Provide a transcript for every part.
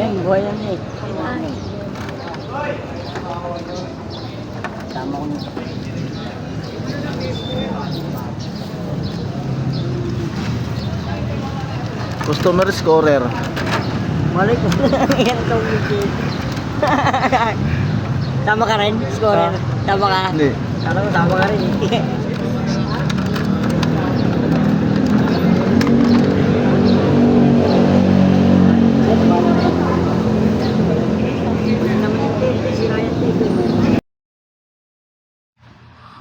Yan, buhay yan eh. Tama ko nito. Customer scorer. Malay ko yan itong legit. Tama ka rin, scorer. Tama ka. Hindi. Tama ka rin eh.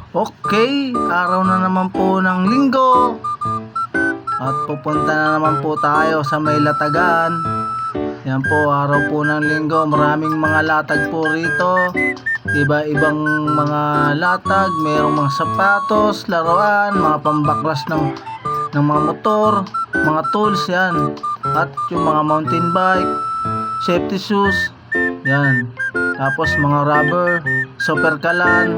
Okay, araw na naman po ng linggo. At pupunta na naman po tayo sa may latagan. Yan po, araw po ng linggo. Maraming mga latag po rito. Iba-ibang mga latag. Merong mga sapatos, laruan, mga pambaklas ng, ng mga motor, mga tools yan. At yung mga mountain bike, safety shoes, yan. Tapos mga rubber, super kalan,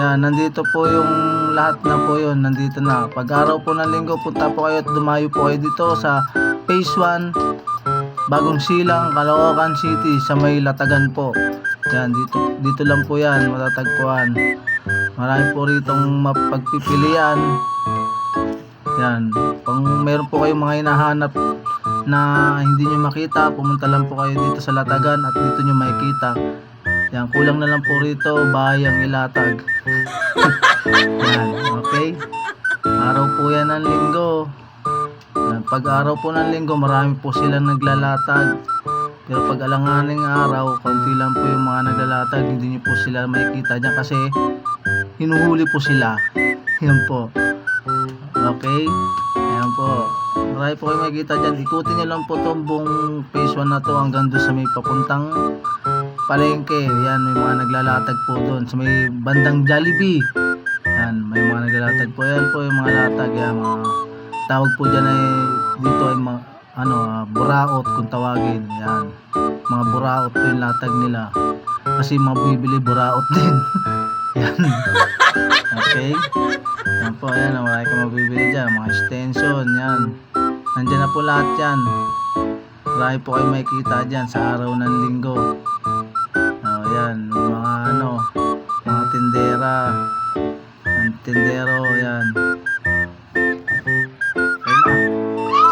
yan, nandito po yung lahat na po yun, nandito na. Pag araw po ng linggo, punta po kayo at dumayo po kayo dito sa Phase 1, Bagong Silang, Caloocan City, sa may Latagan po. Yan, dito, dito lang po yan, matatagpuan. Marami po ritong mapagpipilian. Yan, kung meron po kayong mga hinahanap na hindi nyo makita, pumunta lang po kayo dito sa Latagan at dito nyo makikita. Yan, kulang na lang po rito, bayang ilatag. yan, okay? Araw po yan ng linggo. Yan, pag araw po ng linggo, marami po silang naglalatag. Pero pag alanganing araw, konti lang po yung mga naglalatag, hindi nyo po sila makikita dyan kasi hinuhuli po sila. Yan po. Okay? Ayan po. Marami po kayo makikita dyan. Ikutin nyo lang po itong buong phase 1 na to hanggang doon sa may papuntang palengke. Yan, may mga naglalatag po doon. Sa may bandang Jollibee. Yan, may mga naglalatag po. Yan po yung mga latag. Yan, mga tawag po dyan ay dito ay mga ano, ah, buraot kung tawagin. Yan. Mga buraot po yung latag nila. Kasi mabibili buraot din. yan. Okay. Yan po, ayan, ah, marami kang mabibili dyan. Mga extension, yan. Nandyan na po lahat yan. Marami po kayo makikita dyan sa araw ng linggo. Oh, yan, mga ano, mga tindera. Ang tindero, yan. Ayun na.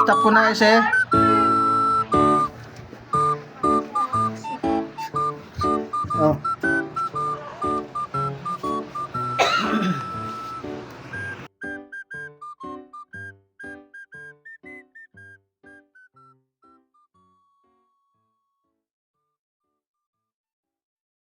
Stop ko na, ese.